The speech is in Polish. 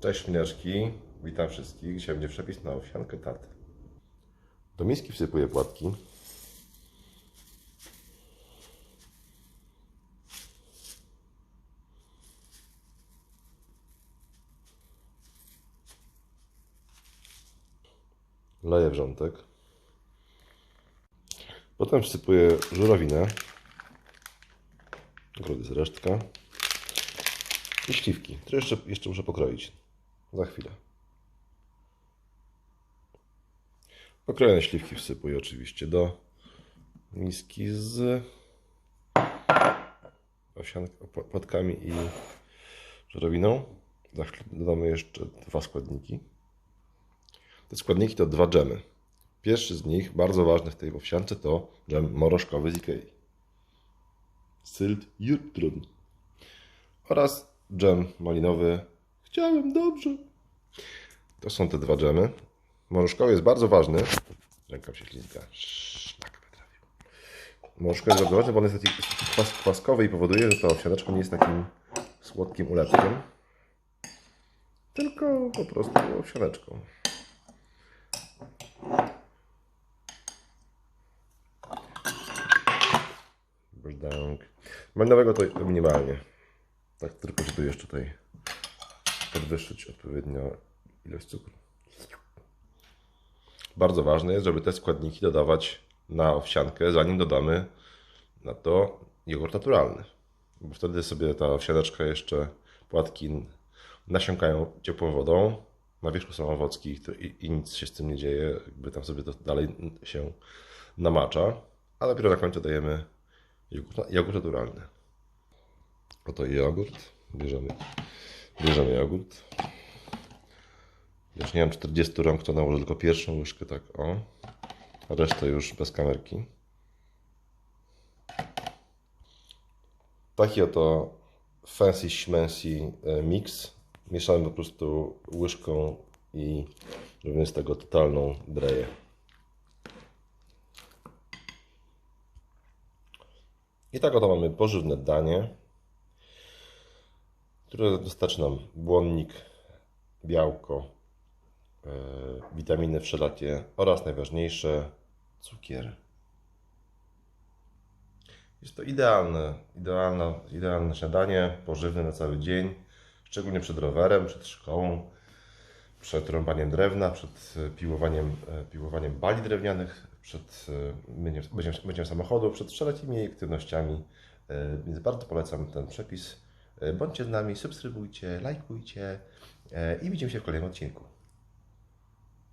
Cześć śmieniaczki, witam wszystkich. Dzisiaj będzie przepis na owsiankę taty. Do miski wsypuję płatki. Leję wrzątek. Potem wsypuję żurawinę. Akurat jest resztka. I śliwki, które jeszcze, jeszcze muszę pokroić. Za chwilę. Pokrojone śliwki wsypuję oczywiście do miski z płatkami i żurawiną. Za chwilę dodamy jeszcze dwa składniki. Te składniki to dwa dżemy. Pierwszy z nich, bardzo ważny w tej owsiance, to dżem morożkowy z Ikei. Sylt Juttrun. Oraz dżem malinowy. Chciałem dobrze. To są te dwa dżemy. Morożkowy jest bardzo ważny. Ręka się ślizga. Szlak jest bardzo ważny, bo on jest taki kwas, kwaskowy i powoduje, że ta owsianeczka nie jest takim słodkim ulepkiem. Tylko po prostu owsianeczką. Brzdąk. Malinowego to, minimalnie. Tak tylko, żeby jeszcze tutaj podwyższyć odpowiednio ilość cukru. Bardzo ważne jest, żeby te składniki dodawać na owsiankę, zanim dodamy na to jogurt naturalny. Bo wtedy sobie ta owsianeczka jeszcze płatki nasiąkają ciepłą wodą. Na wierzchu są owocki i, i nic się z tym nie dzieje, jakby tam sobie to dalej się namacza. A dopiero na końcu dajemy jogurt, jogurt naturalny. Oto jogurt. Bierzemy, bierzemy jogurt. Już nie mam 40 rąk, to nałożę tylko pierwszą łyżkę, tak o. A resztę już bez kamerki. Taki oto fancy schmancy e, mix. Mieszamy po prostu łyżką i robimy z tego totalną breję. I tak oto mamy pożywne danie, które dostarczy nam błonnik, białko, e, witaminy wszelakie oraz najważniejsze cukier. Jest to idealne, idealne, idealne śniadanie, pożywne na cały dzień, szczególnie przed rowerem, przed szkołą, przed rąbaniem drewna, przed e, piłowaniem, e, piłowaniem bali drewnianych, przed myciem, myciem, samochodu, przed wszelakimi aktywnościami. Więc bardzo polecam ten przepis. Bądźcie z nami, subskrybujcie, lajkujcie e, i widzimy się w kolejnym odcinku.